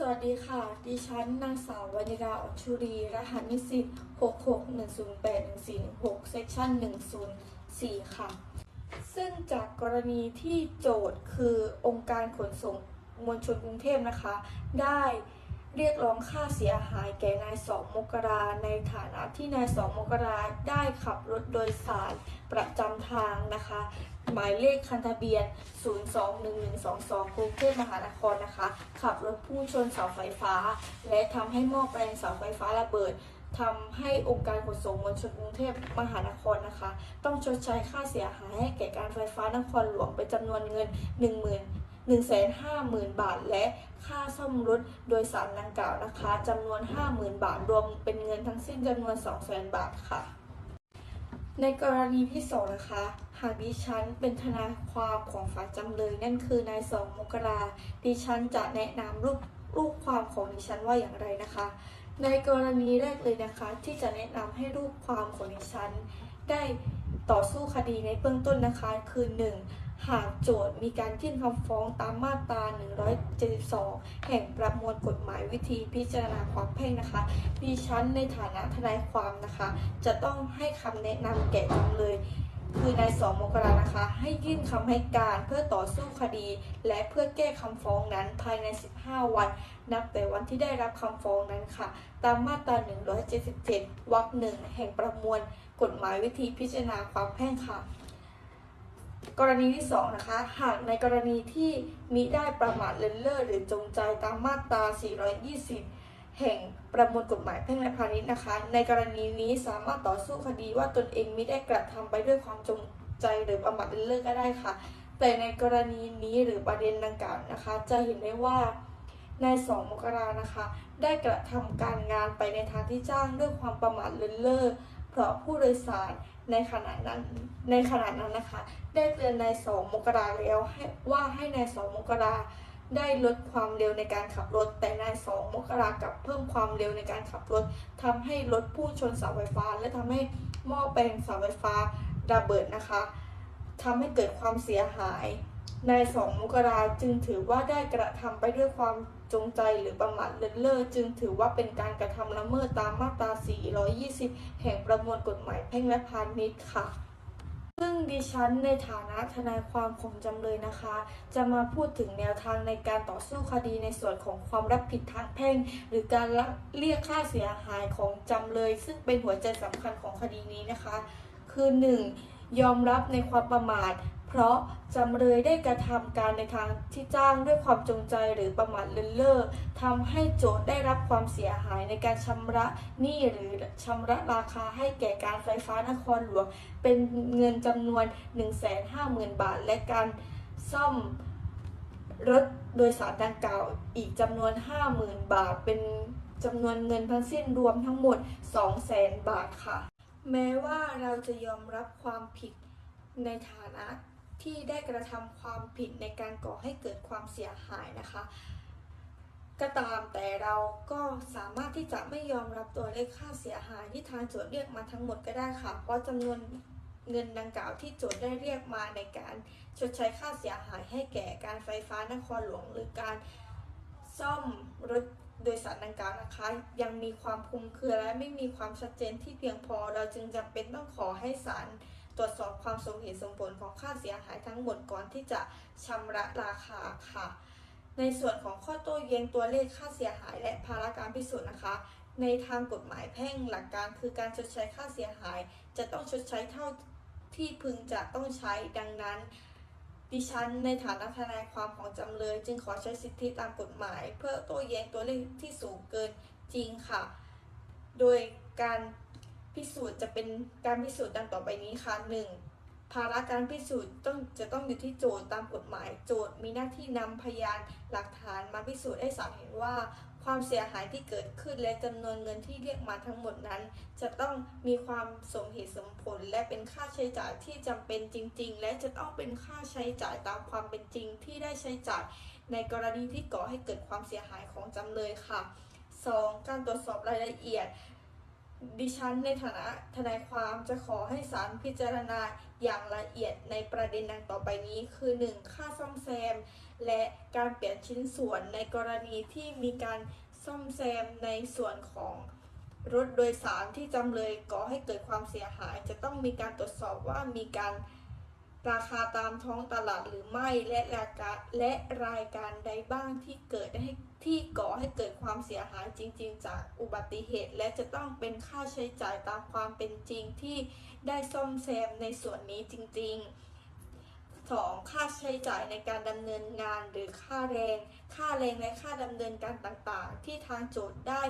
สวัสดีค่ะ ดิฉันนางสาววรรณิดาอ่อนชุรี รหัสนิสิต66108146เซกชัน104 ค่ะ ซึ่งจากกรณีที่โจทย์คือองค์การขนส่งมวลชนกรุงเทพนะคะ ได้ เรียกร้องค่าเสียหายแก่นายสองมกราในฐานะที่นายสองมกราได้ขับรถโดยสารประจำทางนะคะ หมายเลขคันทะเบียน 021122 กรุงเทพมหานครนะคะ ขับรถพุ่งชนเสาไฟฟ้า และทำให้หม้อแปลงเสาไฟฟ้าระเบิดทำให้องค์การขนส่งมวลชนกรุงเทพมหานครนะคะ ต้องชดใช้ค่าเสียหายให้แก่การไฟฟ้านครหลวงเป็นจำนวนเงิน1 0 0 0 0 150,000 บาท และค่าซ่อมรถโดยสารดังกล่าวนะคะจำนวน 50,000 บาท รวมเป็นเงินทั้งสิ้นจำนวน 200,000 บาทค่ะ ในกรณีที่สองนะคะหากดิฉันเป็นทนายความของฝ่ายจำเลยนั่นคือนายสองมกราดิฉันจะแนะนำรูปรูปความของดิฉันว่าอย่างไรนะคะ ในกรณีแรกเลยนะคะ ที่จะแนะนำให้รูปความของดิฉัน ได้ต่อสู้คดีในเบื้องต้นนะคะคือ 1. หากโจทย์มีการยื่นคำฟ้องตามมาตรา 172 แห่งประมวลกฎหมายวิธีพิจารณาความแพ่งนะคะดิฉันในฐานะทนายความนะคะ จะต้องให้คำแนะนำแก่จำเลยคือนายสองมกรานะคะ ให้ยื่นคำให้การเพื่อต่อสู้คดี และเพื่อแก้คำฟ้องนั้นภายใน 15 วัน นับแต่วันที่ได้รับคำฟ้องนั้นค่ะ ตามมาตรา 177 วรรคหนึ่งแห่งประมวลกฎหมายวิธีพิจารณาความแพ่งค่ะ กรณีที่ 2 นะคะ หากในกรณีที่มิได้ประมาทเลินเล่อหรือจงใจตามมาตรา 420 แห่งประมวลกฎหมายแพ่งและพาณิชย์นะคะ ในกรณีนี้สามารถต่อสู้คดีว่าตนเองมิได้กระทำไปด้วยความจงใจหรือประมาทเลินเล่อก็ได้ค่ะ แต่ในกรณีนี้หรือประเด็นดังกล่าวนะคะ จะเห็นได้ว่าในสองมกรานะคะ ได้กระทำการงานไปในทางที่จ้างด้วยความประมาทเลินเล่อเพราะผู้โดยสาร ในขณะนั้นในขณะนั้นนะคะ ได้เตือนนายสองมกราแล้วให้ว่าให้นายสองมกราได้ลดความเร็วในการขับรถ แต่นายสองมกรากลับเพิ่มความเร็วในการขับรถทำให้รถพุ่งชนเสาไฟฟ้า และทำให้หม้อแปลงเสาไฟฟ้าระเบิดนะคะทำให้เกิดความเสียหายนายสองมกราจึงถือว่าได้กระทำไปด้วยความ จงใจหรือประมาทเลินเล่อจึงถือว่าเป็นการกระทำละเมิดตามมาตรา 420 แห่งประมวลกฎหมายแพ่งและพาณิชย์ค่ะ ซึ่งดิฉันในฐานะทนายความของจำเลยนะคะ จะมาพูดถึงแนวทางในการต่อสู้คดีในส่วนของความรับผิดทางแพ่ง หรือการเรียกค่าเสียหายของจำเลย ซึ่งเป็นหัวใจสำคัญของคดีนี้นะคะ คือ 1. ยอมรับในความประมาท เพราะจำเลยได้กระทำการในทางที่จ้างด้วยความจงใจหรือประมาทเลินเล่อทำให้โจทย์ได้รับความเสียหายในการชำระหนี้หรือชำระราคาให้แก่การไฟฟ้านครหลวง เป็นเงินจำนวน 150,000 บาท และการซ่อมรถโดยสารดังกล่าวอีกจำนวน 50,000 บาท เป็นจำนวนเงินทั้งสิ้นรวมทั้งหมด 200,000 บาทค่ะ แม้ว่าเราจะยอมรับความผิดในฐานะ ที่ได้กระทำความผิดในการก่อให้เกิดความเสียหายนะคะ ก็ตามแต่เราก็สามารถที่จะไม่ยอมรับตัวเลขค่าเสียหายที่ทางโจทย์เรียกมาทั้งหมดก็ได้ค่ะ เพราะจำนวนเงินดังกล่าวที่โจทย์ได้เรียกมาในการชดใช้ค่าเสียหายให้แก่การไฟฟ้านครหลวง หรือการซ่อมรถโดยสารดังกล่าวนะคะ ยังมีความคลุมเครือและไม่มีความชัดเจนที่เพียงพอ เราจึงจำเป็นต้องขอให้ศาล ตรวจสอบความสมเหตุสมผลของค่าเสียหายทั้งหมดก่อนที่จะชำระราคาค่ะ ในส่วนของข้อโต้แย้งตัวเลขค่าเสียหาย และภาระการพิสูจน์นะคะ ในทางกฎหมายแพ่งหลักการคือการชดใช้ค่าเสียหาย จะต้องชดใช้เท่าที่พึงจะต้องใช้ดังนั้นดิฉันในฐานะทนายความของจำเลย จึงขอใช้สิทธิตามกฎหมาย เพื่อโต้แย้งตัวเลขที่สูงเกินจริงค่ะ โดยการ พิสูจน์จะเป็นการพิสูจน์ดังต่อไปนี้ค่ะ 1. ภาระการพิสูจน์ต้องจะต้องอยู่ที่โจทย์ตามกฎหมาย โจทย์มีหน้าที่นำพยานหลักฐานมาพิสูจน์ให้ศาลเห็นว่า ความเสียหายที่เกิดขึ้นและจำนวนเงินที่เรียกมาทั้งหมดนั้น จะต้องมีความสมเหตุสมผล และเป็นค่าใช้จ่ายที่จำเป็นจริง ๆ และจะต้องเป็นค่าใช้จ่ายตามความเป็นจริงที่ได้ใช้จ่าย ในกรณีที่ก่อให้เกิดความเสียหายของจำเลยค่ะ 2. การตรวจสอบรายละเอียด ดิฉันในฐานะทนายความจะขอให้ศาลพิจารณาอย่างละเอียดในประเด็นดังต่อไปนี้ คือ 1. ค่าซ่อมแซม และการเปลี่ยนชิ้นส่วนในกรณีที่มีการซ่อมแซมในส่วนของรถโดยสารที่จำเลยก่อให้เกิดความเสียหาย จะต้องมีการตรวจสอบว่ามีการ ราคาตามท้องตลาดหรือไม่และรายการและรายการใดบ้างที่เกิดให้ที่ก่อให้เกิดความเสียหายจริง ๆ จากอุบัติเหตุ และจะต้องเป็นค่าใช้จ่ายตามความเป็นจริงที่ได้ซ่อมแซมในส่วนนี้จริง ๆ 2. ค่าใช้จ่ายในการดำเนินงานหรือค่าแรง ค่าแรงและค่าดำเนินการต่างๆ ที่ทางโจทย์ได้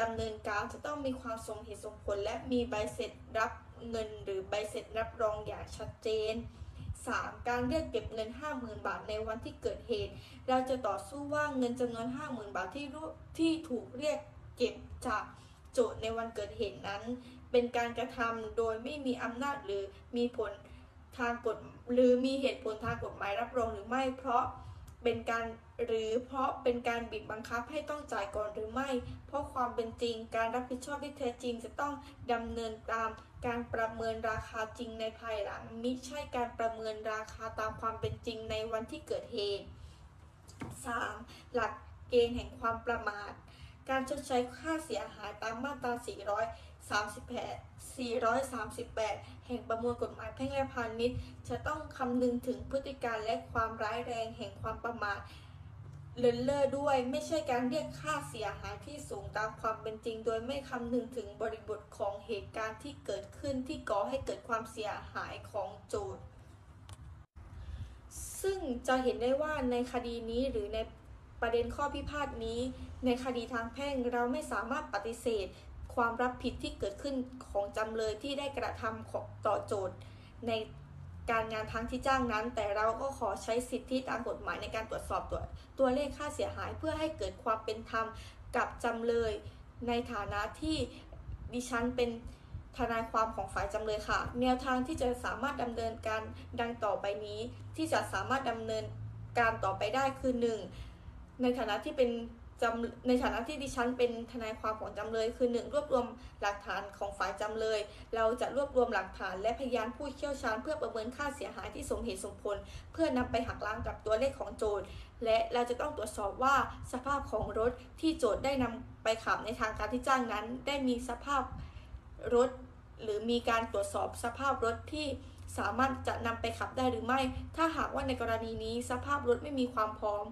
ดำเนินการจะต้องมีความสมเหตุสมผลและมีใบเสร็จรับ เงินหรือใบเสร็จรับรองอย่างชัดเจน 3. การเรียกเก็บเงิน 50,000 บาทในวันที่เกิดเหตุ เราจะต่อสู้ว่าเงินจำนวน 50,000 บาทที่รู้ที่ถูกเรียกเก็บจากโจทย์ในวันเกิดเหตุนั้น เป็นการกระทำโดยไม่มีอำนาจหรือมีผลทางกฎหรือมีเหตุผลทางกฎหมายรับรองหรือไม่เพราะ เป็นการหรือเพราะเป็นการบีบบังคับให้ต้องจ่ายก่อนหรือไม่ เพราะความเป็นจริงการรับผิดชอบที่แท้จริงจะต้องดำเนินตามการประเมินราคาจริงในภายหลัง มิใช่การประเมินราคาตามความเป็นจริงในวันที่เกิดเหตุ 3. หลักเกณฑ์แห่งความประมาท การชดใช้ค่าเสียหายตามมาตรา 38 438 แห่งประมวลกฎหมายแพ่งและพาณิชย์ จะต้องคำนึงถึงพฤติการและความร้ายแรงแห่งความประมาทเลินเล่อด้วยไม่ใช่การเรียกค่าเสียหายที่สูงตามความเป็นจริง โดยไม่คำนึงถึงบริบทของเหตุการณ์ที่เกิดขึ้นที่ก่อให้เกิดความเสียหายของโจทย์ ซึ่งจะเห็นได้ว่าในคดีนี้หรือในประเด็นข้อพิพาทนี้ ในคดีทางแพ่งเราไม่สามารถปฏิเสธ ความรับผิดที่เกิดขึ้นของจำเลยที่ได้กระทำต่อโจทย์ในการงานทางที่จ้างนั้น แต่เราก็ขอใช้สิทธิตามกฎหมายในการตรวจสอบตัวตัวเลขค่าเสียหาย เพื่อให้เกิดความเป็นธรรมกับจำเลยในฐานะที่ดิฉันเป็นทนายความของฝ่ายจำเลยค่ะ แนวทางที่จะสามารถดำเนินการดังต่อไปนี้ ที่จะสามารถดำเนินการต่อไปได้คือ 1. ในฐานะที่เป็น จำในฐานะที่ดิฉันเป็นทนายความของจำเลย คือ 1. รวบรวมหลักฐานของฝ่ายจำเลย เราจะรวบรวมหลักฐานและพยานผู้เชี่ยวชาญ เพื่อประเมินค่าเสียหายที่สมเหตุสมผล เพื่อนำไปหักล้างกับตัวเลขของโจทย์ และเราจะต้องตรวจสอบว่าสภาพของรถที่โจทย์ได้นำไปขับในทางการที่จ้างนั้น ได้มีสภาพรถ หรือมีการตรวจสอบสภาพรถที่สามารถจะนำไปขับได้หรือไม่ ถ้าหากว่าในกรณีนี้สภาพรถไม่มีความพร้อม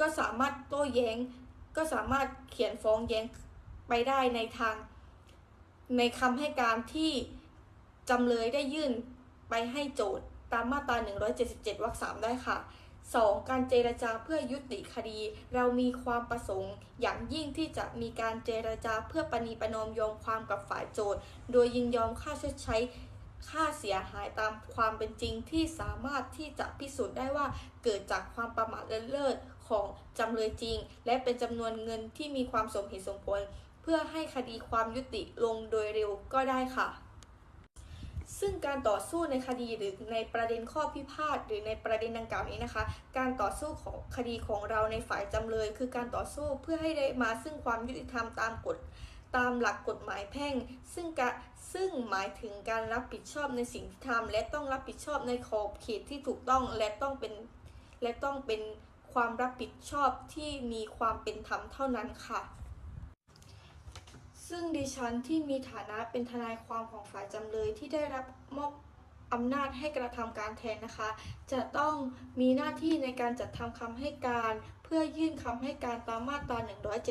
ก็สามารถโต้แย้ง ก็สามารถเขียนฟ้องแย้งไปได้ในทาง ในคำให้การที่จำเลยได้ยื่นไปให้โจทย์ตามมาตรา 177 วรรค 3 ได้ค่ะ 2. การเจรจาเพื่อยุติคดี เรามีความประสงค์ อย่างยิ่งที่จะมีการเจรจาเพื่อปณีประนอมยอมความกับฝ่ายโจทย์ โดยยินยอมค่าชดใช้ค่าเสียหายตามความเป็นจริงที่สามารถที่จะพิสูจน์ได้ว่าเกิดจากความประมาทเลินเล่อ ของจำเลยจริง และเป็นจำนวนเงินที่มีความสมเหตุสมผล เพื่อให้คดีความยุติลงโดยเร็วก็ได้ค่ะ ซึ่งการต่อสู้ในคดีหรือในประเด็นข้อพิพาทหรือในประเด็นดังกล่าวนี้นะคะ การต่อสู้ของคดีของเราในฝ่ายจำเลย คือการต่อสู้เพื่อให้ได้มาซึ่งความยุติธรรมตามกฎตามหลักกฎหมายแพ่ง ซึ่งกะซึ่งหมายถึงการรับผิดชอบในสิ่งที่ทำและต้องรับผิดชอบในขอบเขตที่ถูกต้องและต้องเป็นและต้องเป็น ความรับผิดชอบที่มีความเป็นธรรมเท่านั้นค่ะ ซึ่งดิฉันที่มีฐานะเป็นทนายความของฝ่ายจำเลยที่ได้รับมอบ อำนาจให้กระทำการแทนนะคะ จะต้องมีหน้าที่ในการจัดทำคำให้การ เพื่อยื่นคำให้การตามมาตรา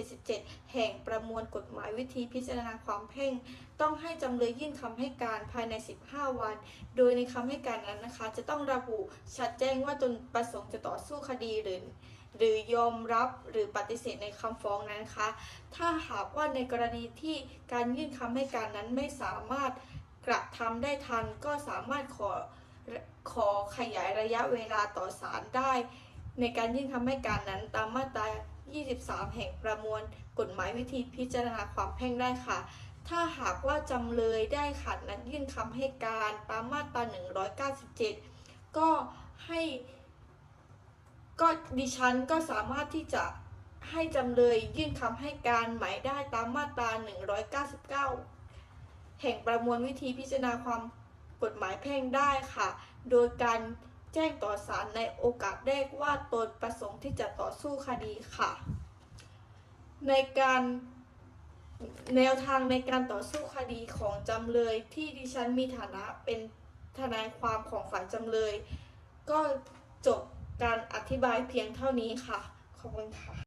177 แห่งประมวลกฎหมายวิธีพิจารณาความเพ่ง ต้องให้จำเลยยื่นคำให้การภายใน 15 วัน โดยในคำให้การนั้นนะคะ จะต้องระบุชัดแจ้งว่าตนประสงค์จะต่อสู้คดีหรือหรือยอมรับหรือปฏิเสธในคำฟ้องนั้นคะ ถ้าหากว่าในกรณีที่การยื่นคำให้การนั้นไม่สามารถ กระทำได้ทันก็สามารถขอขอขยายระยะเวลาต่อศาลได้ ในการยื่นคำให้การนั้นตามมาตรา 23 แห่งประมวลกฎหมายวิธีพิจารณาความแพ่งได้ค่ะ ถ้าหากว่าจำเลยได้ขัดนัดยื่นคำให้การตามมาตรา 197 ก็ให้ก็ดิฉันก็สามารถที่จะให้จำเลยยื่นคำให้การใหม่ได้ตามมาตรา 199 แห่งประมวลวิธีพิจารณาความกฎหมายแพ่งได้ค่ะ โดยการแจ้งต่อศาลในโอกาสแรกว่าตนประสงค์ที่จะต่อสู้คดีค่ะ ในการแนวทางในการต่อสู้คดีของจำเลยที่ดิฉันมีฐานะเป็นทนายความของฝ่ายจำเลย ก็จบการอธิบายเพียงเท่านี้ค่ะ ขอบคุณค่ะ